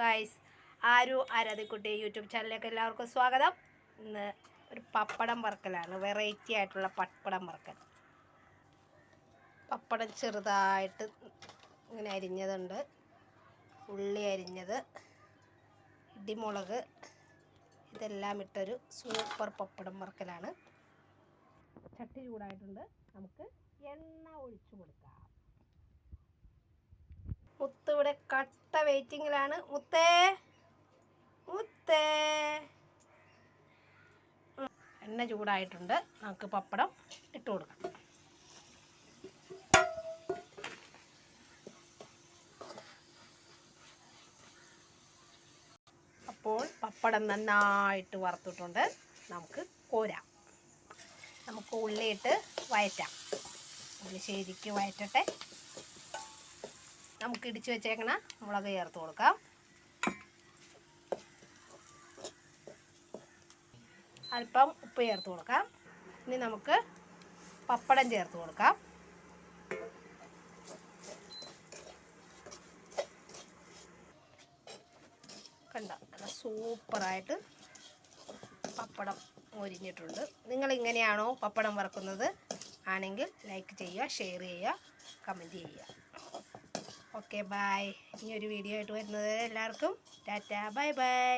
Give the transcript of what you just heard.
Guys ആരു ആരാധിക്കുട്ടി YouTube ചാനലിലേക്ക് എല്ലാവർക്കും സ്വാഗതം. ഇന്ന് ഒരു പപ്പടം വറുക്കലാണ്. വെറൈറ്റി ആയിട്ടുള്ള പപ്പടം വറുക്കൽ. പപ്പടം ചെറുതായിട്ട് ഇങ്ങനെ അരിഞ്ഞതുണ്ട്. ഉള്ളി അരിഞ്ഞത് ഇടിമുളക് ഇതെല്ലാം ഇട്ടൊരു സൂപ്പർ പപ്പടം വറുക്കലാണ്. ചട്ടി ചൂടായിട്ടുണ്ട്. നമുക്ക് എണ്ണ ഒഴിച്ചു കൊടുക്കാം. മുത്ത് ഇവിടെ കട്ട വെയിറ്റിങ്ങിലാണ്. മുത്തേ. മുത്തേ. എണ്ണ ചൂടായിട്ടുണ്ട്. നമുക്ക് പപ്പടം ഇട്ട് കൊടുക്കാം. അപ്പോൾ പപ്പടം നന്നായിട്ട് വറുത്തിട്ടുണ്ട്. നമുക്ക് കോരാം. നമുക്ക് ഉള്ളിയിട്ട് വയറ്റാം. ഉള്ളി ശരിക്ക് വയറ്റട്ടെ. നമുക്ക് ഇടിച്ച് വെച്ചേക്കണ മുളക് ചേർത്ത് കൊടുക്കാം. അല്പം ഉപ്പ് ചേർത്ത് കൊടുക്കാം. ഇനി നമുക്ക് പപ്പടം ചേർത്ത് കൊടുക്കാം. കണ്ട നല്ല സൂപ്പറായിട്ട് പപ്പടം മൊരിഞ്ഞിട്ടുണ്ട് നിങ്ങൾ ഇങ്ങനെയാണോ പപ്പടം വറക്കുന്നത്? ആണെങ്കിൽ ലൈക്ക് ചെയ്യുക ഷെയർ ചെയ്യുക കമന്റ് ചെയ്യുക. ഓക്കെ ബായ് ഇനി ഒരു വീഡിയോ ആയിട്ട് വരുന്നത് എല്ലാവർക്കും. Tata bye bye